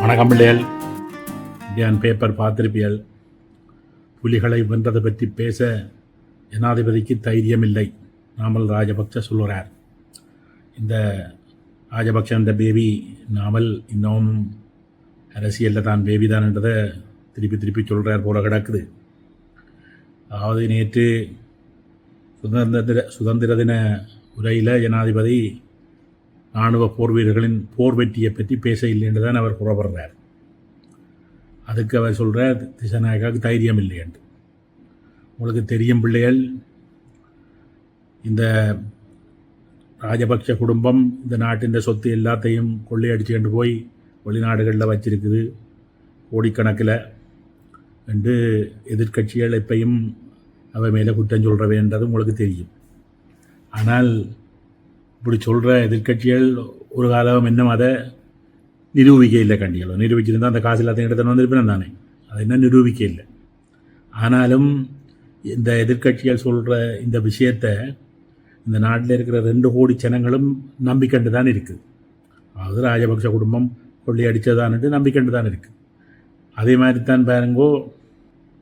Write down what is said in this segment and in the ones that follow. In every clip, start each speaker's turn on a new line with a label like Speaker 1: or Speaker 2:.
Speaker 1: வணக்கம் பிள்ளைகள். இந்தியான் பேப்பர் பார்த்திருப்பியல் புலிகளை வென்றதை பற்றி பேச ஜனாதிபதிக்கு தைரியமில்லை. நாமல் ராஜபக்ச சொல்லுகிறார். இந்த ராஜபக்ச இந்த பேபி நாமல் இன்னும் அரசியலில் தான் பேபி தான்ன்றதை திருப்பி திருப்பி சொல்கிறார் போல கிடக்குது. அதாவது நேற்று சுதந்திர சுதந்திர தின உரையில் ஜனாதிபதி இராணுவ போர் வீரர்களின் போர் வெற்றியை பற்றி பேச இல்லை என்று தான் அவர் புறப்படுறார். அதுக்கு அவர் சொல்கிறார் திசநாயகாவுக்கு தைரியம் இல்லை என்று. உங்களுக்கு தெரியும் பிள்ளைகள் இந்த ராஜபக்ஷ குடும்பம் இந்த நாட்டின் சொத்து எல்லாத்தையும் கொள்ளையடிச்சுக்கிட்டு கொண்டு போய் வெளிநாடுகளில் வச்சிருக்குது கோடிக்கணக்கில் என்று எதிர்க்கட்சிகள் எப்பையும் அவை மேலே குற்றம் சொல்கிறவேன்றது உங்களுக்கு தெரியும். ஆனால் இப்படி சொல்கிற எதிர்கட்சிகள் ஒரு காலம் இன்னும் அதை நிரூபிக்க இல்லை கண்டிகளோ. நிரூபிச்சிருந்தால் அந்த காசு எல்லாத்தையும் எடுத்துன்னு வந்திருப்பேன் தானே அது என்ன நிரூபிக்க இல்லை. ஆனாலும் இந்த எதிர்கட்சிகள் சொல்கிற இந்த விஷயத்தை இந்த நாட்டில் இருக்கிற ரெண்டு கோடி ஜனங்களும் நம்பிக்கண்டு தான் இருக்குது அதாவது ராஜபக்ஷ குடும்பம் கொள்ளையடித்ததான்ட்டு நம்பிக்கண்டு தான் இருக்குது அதே மாதிரி தான் பாருங்கோ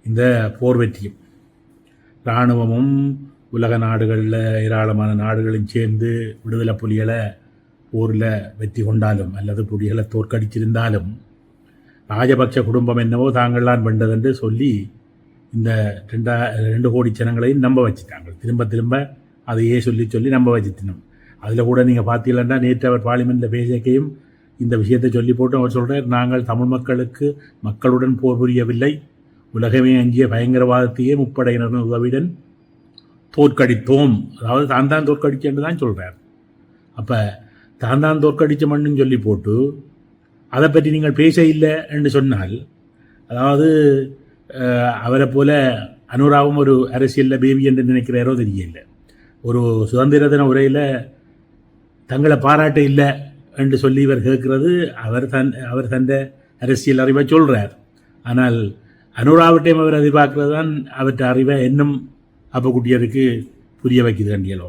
Speaker 1: இந்த போர் வெற்றியும் இராணுவமும் உலக நாடுகளில் ஏராளமான நாடுகளும் சேர்ந்து விடுதலை புலிகளை போரில் வெற்றி கொண்டாலும் அல்லது புலிகளை தோற்கடிச்சிருந்தாலும் ராஜபக்ஷ குடும்பம் என்னவோ தாங்கள்லாம் வென்றதென்று சொல்லி இந்த ரெண்டா ரெண்டு கோடி ஜனங்களையும் நம்ப வச்சுட்டாங்க. திரும்ப திரும்ப அதையே சொல்லி சொல்லி நம்ப வச்சுட்டினோம் அதில் கூட நீங்கள் பார்த்தீங்கன்னா நேற்று அவர் பார்லிமெண்ட்டில் பேசிக்கையும் இந்த விஷயத்தை சொல்லி போட்டு அவர் சொல்கிறார் நாங்கள் தமிழ் மக்களுக்கு மக்களுடன் போர் புரியவில்லை. உலகமே அஞ்சிய பயங்கரவாதத்தையே முப்படையினரின் உதவியுடன் தோற்கடித்தோம். அதாவது தான் தான் தோற்கடிச்சேன்னு தான் சொல்கிறார் அப்போ தான் தான் தோற்கடித்த மண்ணுன்னு சொல்லி போட்டு அதை பற்றி நீங்கள் பேச இல்லை என்று சொன்னால் அதாவது அவரை போல அனுராவும் ஒரு அரசியலில் பேபி என்று நினைக்கிறாரோ தெரியல ஒரு சுதந்திர தின உரையில் தங்களை பாராட்ட இல்லை என்று சொல்லி இவர் கேட்கிறது அவர் தன் அவர் தந்த அரசியல் அறிவை சொல்கிறார் ஆனால் அனுராவட்டையும் அவர் எதிர்பார்க்கிறது தான் அவற்றை அறிவை இன்னும் அப்போ குட்டியருக்கு புரிய வைக்குது கண்டியலோ.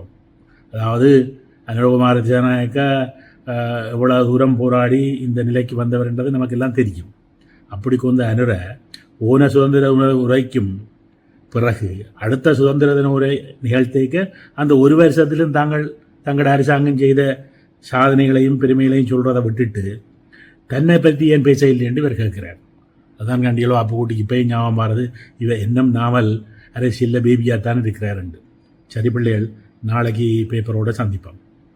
Speaker 1: அதாவது அனுபவமாக ஜனநாயக்கா எவ்வளோ தூரம் போராடி இந்த நிலைக்கு வந்தவர்ன்றது நமக்கெல்லாம் தெரியும். அப்படி கொண்ட அனுர ஓன சுதந்திர உரைக்கும் பிறகு அடுத்த சுதந்திர தின உரை நிகழ்த்திக்க அந்த ஒரு வருஷத்திலும் தாங்கள் தங்களோட அரசாங்கம் செய்த சாதனைகளையும் பெருமைகளையும் சொல்கிறத விட்டுட்டு தன்னை பற்றி ஏன் பேச இல்லை என்று இவர் கேட்கிறார். அதான் கண்டியலோ அப்போ கூட்டி போய் ஞாபகம் மாறுது இவ என்னும் நாமல் அரசியலில் பேபியாக தான் இருக்கிறாருண்டு. சரி பிள்ளைகள் நாளைக்கு பேப்பரோடு சந்திப்போம்.